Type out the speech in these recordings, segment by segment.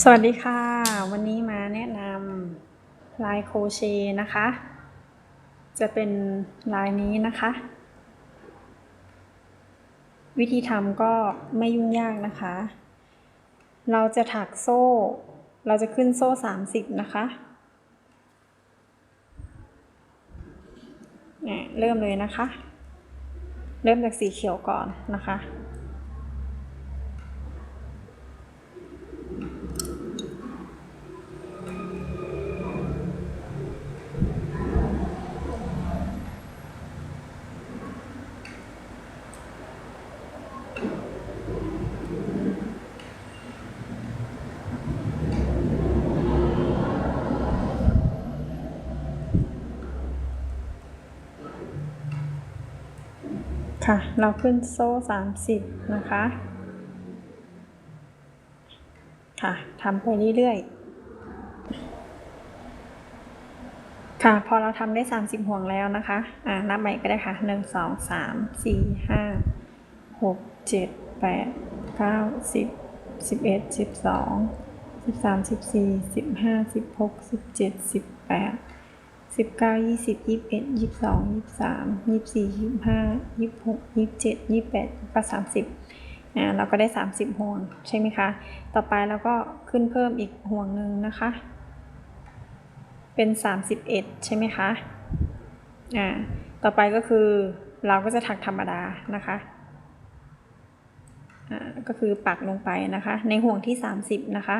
สวัสดีค่ะ วันนี้มาแนะนำลายโคเชนะคะ จะเป็นลายนี้นะคะ วิธีทำก็ไม่ยุ่งยากนะคะ เราจะถักโซ่ เราจะขึ้นโซ่ 30 นะคะเนี่ยเริ่มเลยนะคะ เริ่มจากสีเขียวก่อนนะคะ ค่ะ เราขึ้นโซ่ 30 นะคะ ค่ะทำไปเรื่อยๆ ค่ะ พอเราทำได้ 30 ห่วงแล้วนะคะ อ่า นับใหม่ก็ได้ค่ะ 1 2 3 4 5 6 7 8 9 10 11 12 13 14 15 16 17 18 สิบเก้ายี่สิบยี่สิบเอ็ดยี่สิบสองยี่สิบสามยี่สิบสี่ยี่สิบห้ายี่สิบหกยี่สิบเจ็ดยี่สิบแปดก็สามสิบอ่าเราก็ได้สามสิบห่วงใช่ไหมคะ ต่อไปเราก็ขึ้นเพิ่มอีกห่วงหนึ่งนะคะ เป็นสามสิบเอ็ดใช่ไหมคะอ่าต่อไปก็คือเราก็จะถักธรรมดานะคะอ่าก็คือปักลงไปนะคะ ในห่วงที่สามสิบนะคะ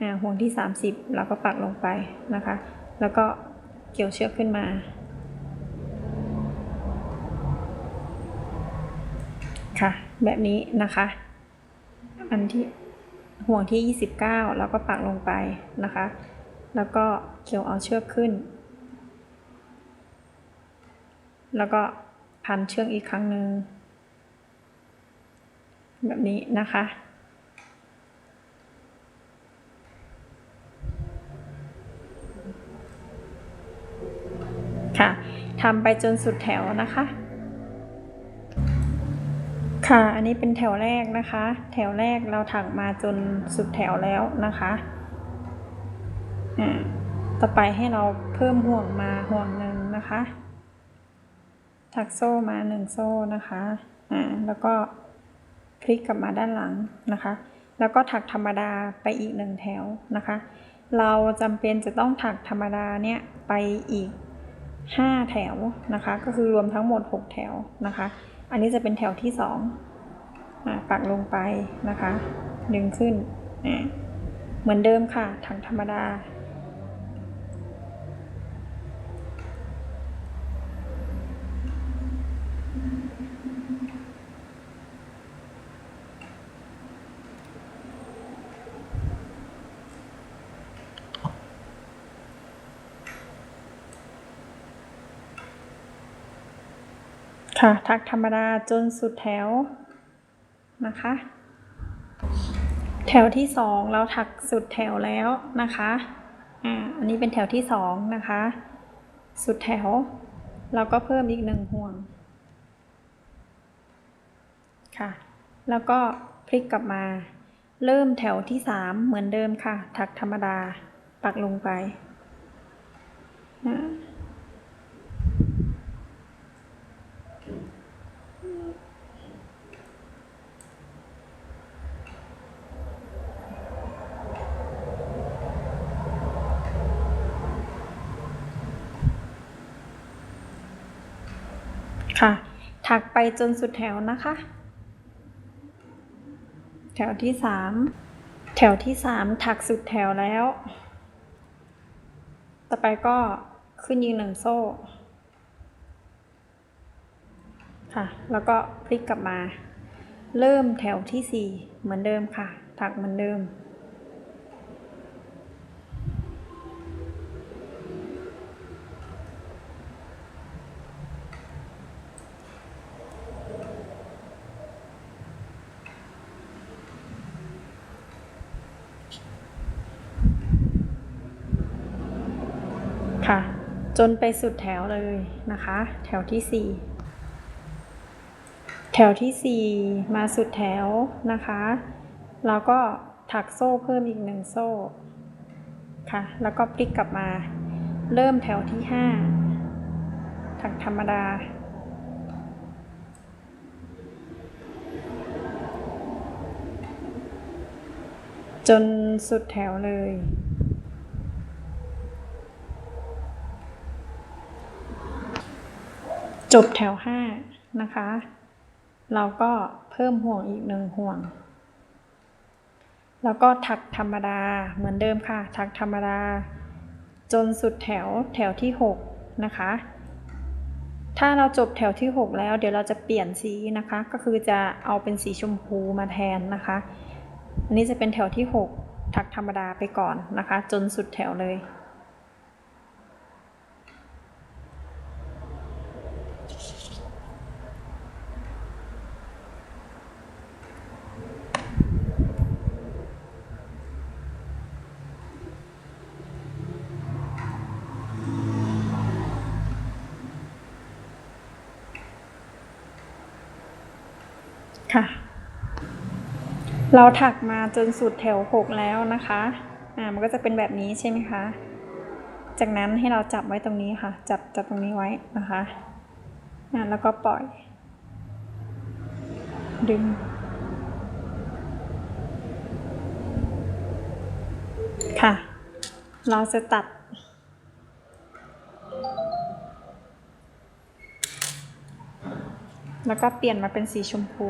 อ่าห่วงที่สามสิบเราก็ปักลงไปนะคะ แล้วก็ เกี่ยวเชือกขึ้นมา ค่ะ แบบนี้นะคะ อันที่ห่วงที่ 29 แล้วก็ปักลงไปนะคะ แล้วก็เกี่ยวเอาเชือกขึ้น แล้วก็พันเชือกอีกครั้งหนึ่งแบบนี้นะคะ ค่ะทำไปจนสุดแถวนะคะ ค่ะ อันนี้เป็นแถวแรกนะคะ แถวแรกเราถักมาจนสุดแถวแล้วนะคะอ่าต่อไปให้เราเพิ่มห่วงมาห่วงหนึ่งนะคะ ถักโซ่มาหนึ่งโซ่นะคะอ่าแล้วก็พลิกกลับมาด้านหลังนะคะ แล้วก็ถักธรรมดาไปอีกหนึ่งแถวนะคะ เราจำเป็นจะต้องถักธรรมดาเนี่ยไปอีก 5 แถวนะคะ ก็คือรวมทั้งหมด 6 แถวนะคะ อันนี้จะเป็นแถวที่2อ่าปักลงไปนะคะ ดึงขึ้น เหมือนเดิมค่ะ ถังธรรมดา ค่ะถักธรรมดาจนสุดแถวนะคะ แถวที่สองเราถักสุดแถวแล้วนะคะอ่าอันนี้เป็นแถวที่สองนะคะ สุดแถว เราก็เพิ่มอีกหนึ่งห่วงค่ะ แล้วก็พลิกกลับมา เริ่มแถวที่สามเหมือนเดิมค่ะ ถักธรรมดาปักลงไปอ่า ค่ะ ถักไปจนสุดแถวนะคะ แถวที่สามแถวที่สามถักสุดแถวแล้ว ต่อไปก็ขึ้นยิงหนึ่งโซ่ ค่ะ แล้วก็พลิกกลับมา เริ่มแถวที่สี่เหมือนเดิมค่ะ ถักเหมือนเดิม ค่ะ จนไปสุดแถวเลยนะคะ แถวที่สี่แถวที่สี่มาสุดแถวนะคะเราก็ถักโซ่เพิ่มอีกหนึ่งโซ่ค่ะ แล้วก็พลิกกลับมา เริ่มแถวที่ห้าถักธรรมดาจนสุดแถวเลย จบแถวห้านะคะ เราก็เพิ่มห่วงอีกหนึ่งห่วง แล้วก็ถักธรรมดาเหมือนเดิมค่ะ ถักธรรมดา จนสุดแถวแถวที่ 6 นะคะ ถ้าเราจบแถวที่ 6 แล้วเดี๋ยวเราจะเปลี่ยนสีนะคะ ก็คือจะเอาเป็นสีชมพูมาแทนนะคะ อันนี้จะเป็นแถวที่ 6 ถักธรรมดาไปก่อนนะคะ จนสุดแถวเลย ค่ะ เราถักมาจนสุดแถวหกแล้วนะคะ อ่า มันก็จะเป็นแบบนี้ใช่ไหมคะ จากนั้นให้เราจับไว้ตรงนี้ค่ะ จับจับตรงนี้ไว้นะคะ อ่า แล้วก็ปล่อย ดึงค่ะ เราจะตัด แล้วก็เปลี่ยนมาเป็นสีชมพู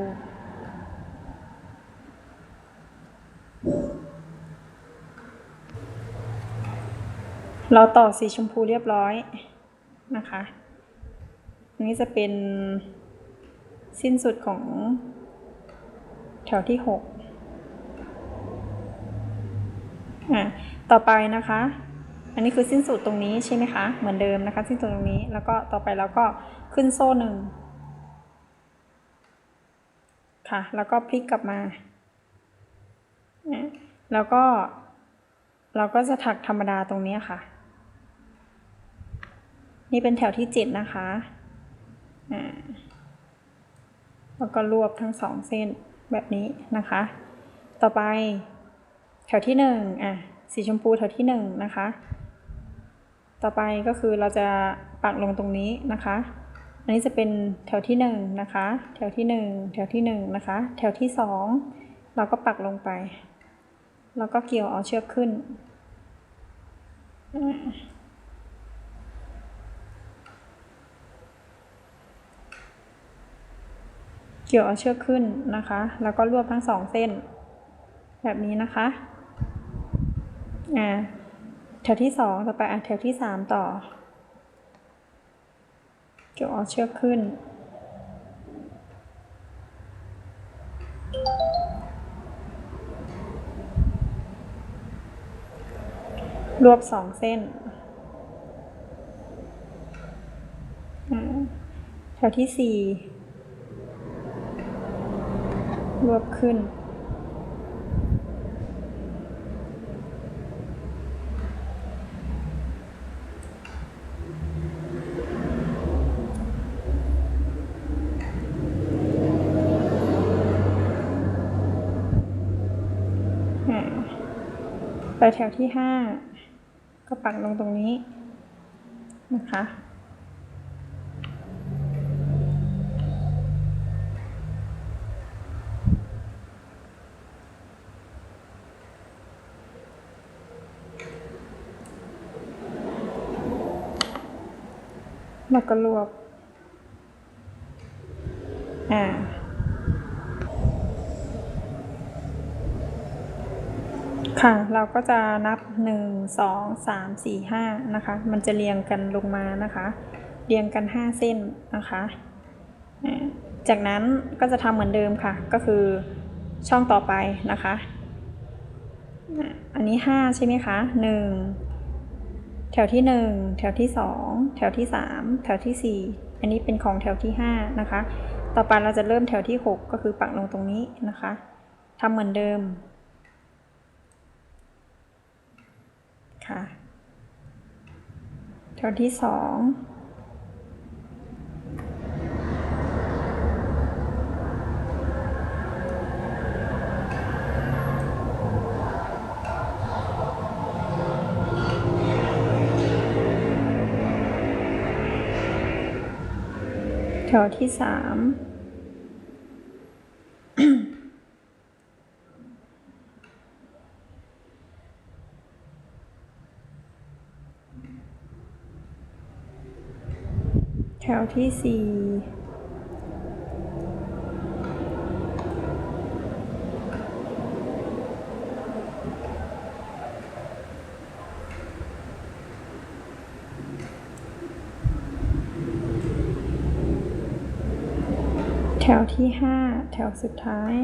เราต่อสีชมพูเรียบร้อยนะคะอันนี้จะเป็นสิ้นสุดของแถวที่หกอะต่อไปนะคะ อันนี้คือสิ้นสุดตรงนี้ใช่ไหมคะ เหมือนเดิมนะคะ สิ้นสุดตรงนี้ แล้วก็ต่อไปเราก็ขึ้นโซ่หนึ่งค่ะ แล้วก็พลิกกลับมาอะแล้วก็เราก็จะถักธรรมดาตรงนี้ค่ะ นี่เป็นแถวที่เจ็ดนะคะอ่าแล้วก็รวบทั้งสองเส้นแบบนี้นะคะ ต่อไปแถวที่หนึ่งอะสีชมพูแถวที่หนึ่งนะคะ ต่อไปก็คือเราจะปักลงตรงนี้นะคะ อันนี้จะเป็นแถวที่หนึ่งนะคะ แถวที่หนึ่งแถวที่หนึ่งนะคะ แถวที่สองเราก็ปักลงไป แล้วก็เกี่ยวเอาเชือกขึ้นอ่าเกี่ยวเอาเชือกขึ้นนะคะ แล้วก็รวบทั้งสองเส้น แบบนี้นะคะอ่าแถวที่สองต่อไปอะแถวที่สามต่อ เกี่ยวเอาเชือกขึ้น รวบสองเส้นอ่าแถวที่สี่ รวบขึ้น ไปแถวที่ห้าก็ปักลงตรงนี้นะคะ แล้วก็รวบอ่า ค่ะ เราก็จะนับหนึ่งสองสามสี่ห้านะคะ มันจะเรียงกันลงมานะคะ เรียงกันห้าเส้นนะคะ จากนั้นก็จะทำเหมือนเดิมค่ะ ก็คือช่องต่อไปนะคะ อันนี้ห้าใช่ไหมคะหนึ่ง แถวที่ 1 แถวที่ 2 แถวที่ 3 แถวที่ 4 อันนี้เป็นของแถวที่ 5 นะคะ ต่อไปเราจะเริ่มแถวที่ 6 ก็คือปักลงตรงนี้นะคะทำเหมือนเดิมค่ะแถวที่ 2 วที่สามแถวที่สี่ แถวที่ห้าแถวสุดท้าย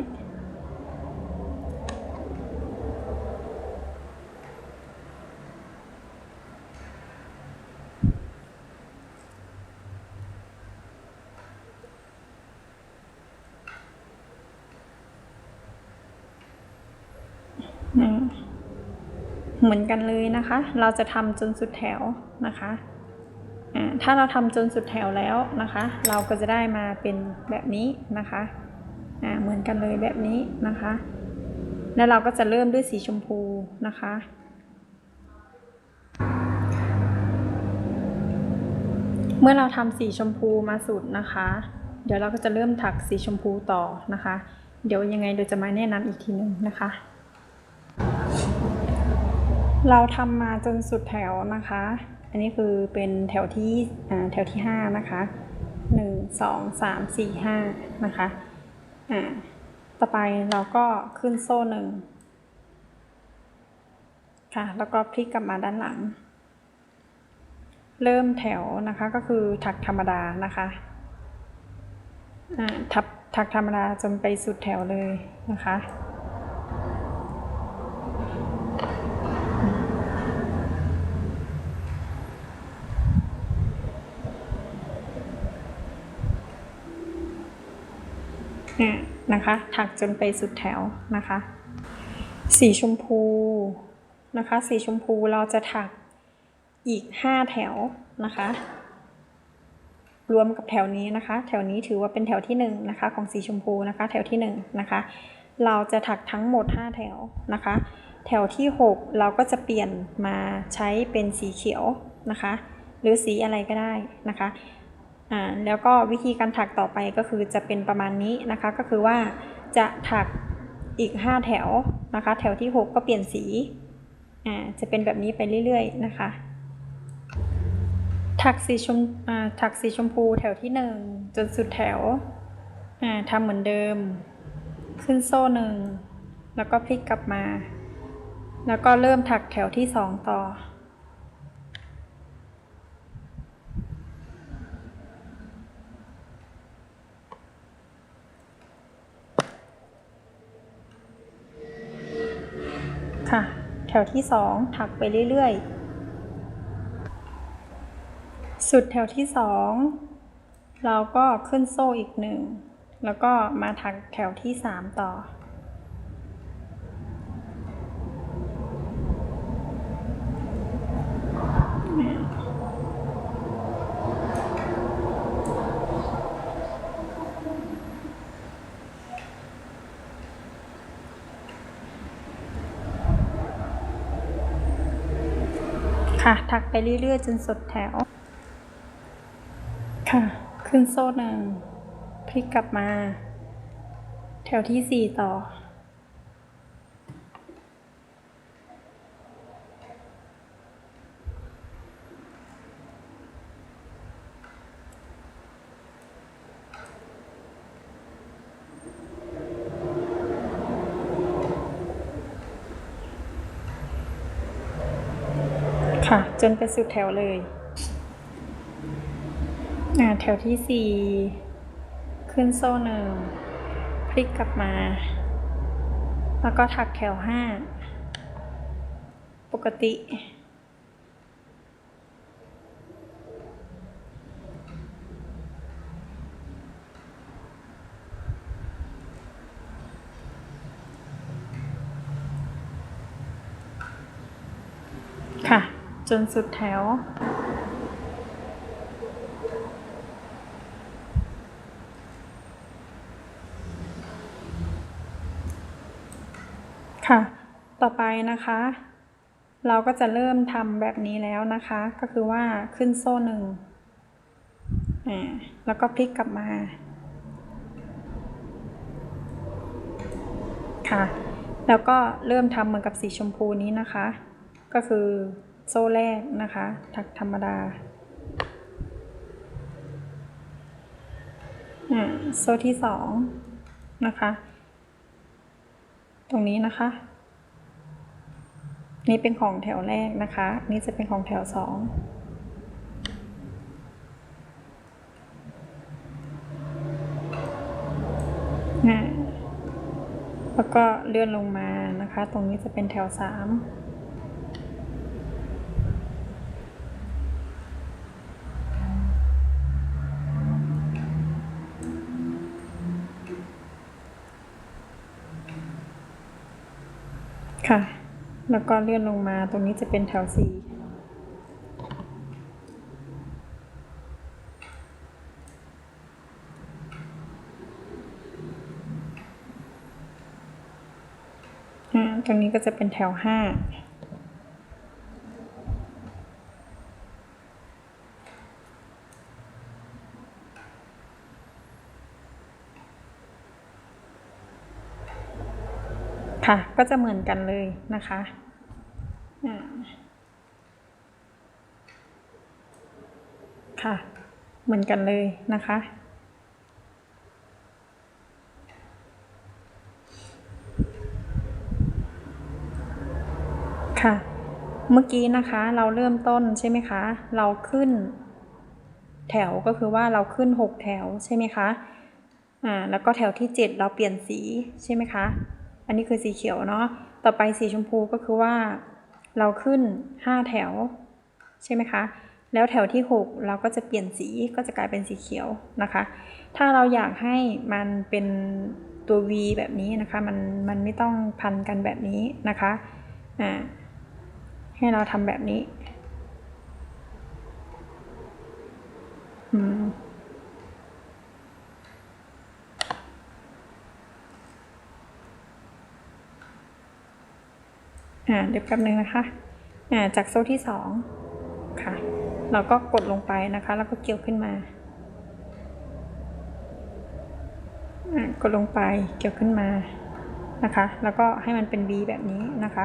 เหมือนกันเลยนะคะ เราจะทำจนสุดแถวนะคะ ถ้าเราทำจนสุดแถวแล้วนะคะ เราก็จะได้มาเป็นแบบนี้นะคะอ่าเหมือนกันเลยแบบนี้นะคะ แล้วเราก็จะเริ่มด้วยสีชมพูนะคะเมื่อเราทำสีชมพูมาสุดนะคะ เดี๋ยวเราก็จะเริ่มถักสีชมพูต่อนะคะ เดี๋ยวยังไงเดี๋ยวจะมาแนะนำอีกทีหนึ่งนะคะ เราทำมาจนสุดแถวนะคะ อันนี้คือเป็นแถวที่แถวที่ห้านะคะหนึ่งสองสามสี่ห้านะคะอ่าต่อไปเราก็ขึ้นโซ่หนึ่งค่ะ แล้วก็พลิกกลับมาด้านหลัง เริ่มแถวนะคะก็คือถักธรรมดานะคะอ่าทับถักธรรมดาจนไปสุดแถวเลยนะคะ เนี่ยนะคะ ถักจนไปสุดแถวนะคะ สีชมพูนะคะ สีชมพูเราจะถักอีกห้าแถวนะคะ รวมกับแถวนี้นะคะ แถวนี้ถือว่าเป็นแถวที่หนึ่งนะคะของสีชมพูนะคะ แถวที่หนึ่งนะคะ เราจะถักทั้งหมดห้าแถวนะคะ แถวที่หกเราก็จะเปลี่ยนมาใช้เป็นสีเขียวนะคะ หรือสีอะไรก็ได้นะคะ อ่าแล้วก็วิธีการถักต่อไปก็คือจะเป็นประมาณนี้นะคะ ก็คือว่าจะถักอีก 5 แถวนะคะ แถวที่ 6 ก็เปลี่ยนสีอ่าจะเป็นแบบนี้ไปเรื่อยๆนะคะ ถักสีชมอ่าถักสีชมพูแถวที่ 1 จนสุดแถวอ่าทำเหมือนเดิม ขึ้นโซ่หนึ่งแล้วก็พลิกกลับมา แล้วก็เริ่มถักแถวที่ 2 ต่อ ค่ะ แถวที่สองถักไปเรื่อยๆ สุดแถวที่สองเราก็ขึ้นโซ่อีกหนึ่ง แล้วก็มาถักแถวที่สามต่อ ค่ะถักไปเรื่อยๆ จนสุดแถว ค่ะ ขึ้นโซ่หนึ่งพลิกกลับมา แถวที่สี่ต่อ ค่ะ จนไปสุดแถวเลยแถวที่สี่ ขึ้นโซ่หนึ่ง พลิกกลับมา แล้วก็ถักแถวห้า ปกติ ค่ะ จนสุดแถว ค่ะ ต่อไปนะคะ เราก็จะเริ่มทำแบบนี้แล้วนะคะ ก็คือว่าขึ้นโซ่หนึ่งอ่าแล้วก็พลิกกลับมา ค่ะ แล้วก็เริ่มทำเหมือนกับสีชมพูนี้นะคะ ก็คือ โซ่แรกนะคะ ถักธรรมดา โซ่ที่สองนะคะ ตรงนี้นะคะ นี่เป็นของแถวแรกนะคะ นี่จะเป็นของแถวสองแล้วก็เลื่อนลงมานะคะ ตรงนี้จะเป็นแถวสาม ค่ะ แล้วก็เลื่อนลงมาตรงนี้จะเป็นแถวสี่อ่าตรงนี้ก็จะเป็นแถวห้า ค่ะ ก็จะเหมือนกันเลยนะคะค่ะ เหมือนกันเลยนะคะ ค่ะ เมื่อกี้นะคะเราเริ่มต้นใช่ไหมคะ เราขึ้น แถวก็คือว่าเราขึ้นหกแถวใช่ไหมคะ อ่า แล้วก็แถวที่เจ็ดเราเปลี่ยนสีใช่ไหมคะ อันนี้คือสีเขียวเนาะ ต่อไปสีชมพูก็คือว่าเราขึ้น 5 แถว ใช่ไหมคะ แล้วแถวที่ 6 เราก็จะเปลี่ยนสีก็จะกลายเป็นสีเขียวนะคะ ถ้าเราอยากให้มันเป็นตัว V แบบนี้นะคะ มันมันไม่ต้องพันกันแบบนี้นะคะอ่าให้เราทำแบบนี้ อืม อ่าเดี๋ยวแป๊บนึงนะคะอ่าจากโซ่ที่สองค่ะ เราก็กดลงไปนะคะ แล้วก็เกี่ยวขึ้นมาอ่ากดลงไปเกี่ยวขึ้นมานะคะ แล้วก็ให้มันเป็น V แบบนี้นะคะ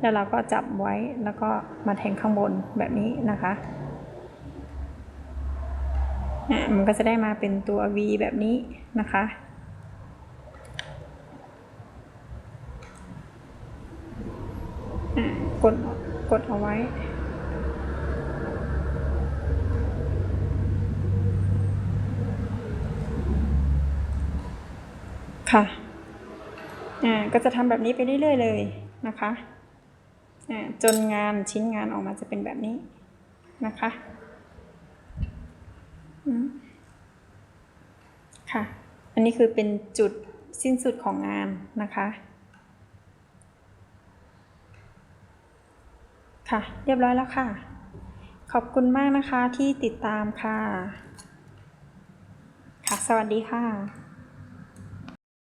แล้วเราก็จับไว้แล้วก็มาแทงข้างบนแบบนี้นะคะอ่ามันก็จะได้มาเป็นตัว V แบบนี้นะคะ อ่า กดกดเอาไว้ ค่ะอ่าก็จะทำแบบนี้ไปเรื่อยๆเลยนะคะอ่าจนงานชิ้นงานออกมาจะเป็นแบบนี้นะคะอืมค่ะ อันนี้คือเป็นจุดสิ้นสุดของงานนะคะ ค่ะ เรียบร้อยแล้วค่ะ ขอบคุณมากนะคะที่ติดตามค่ะ ค่ะ สวัสดีค่ะ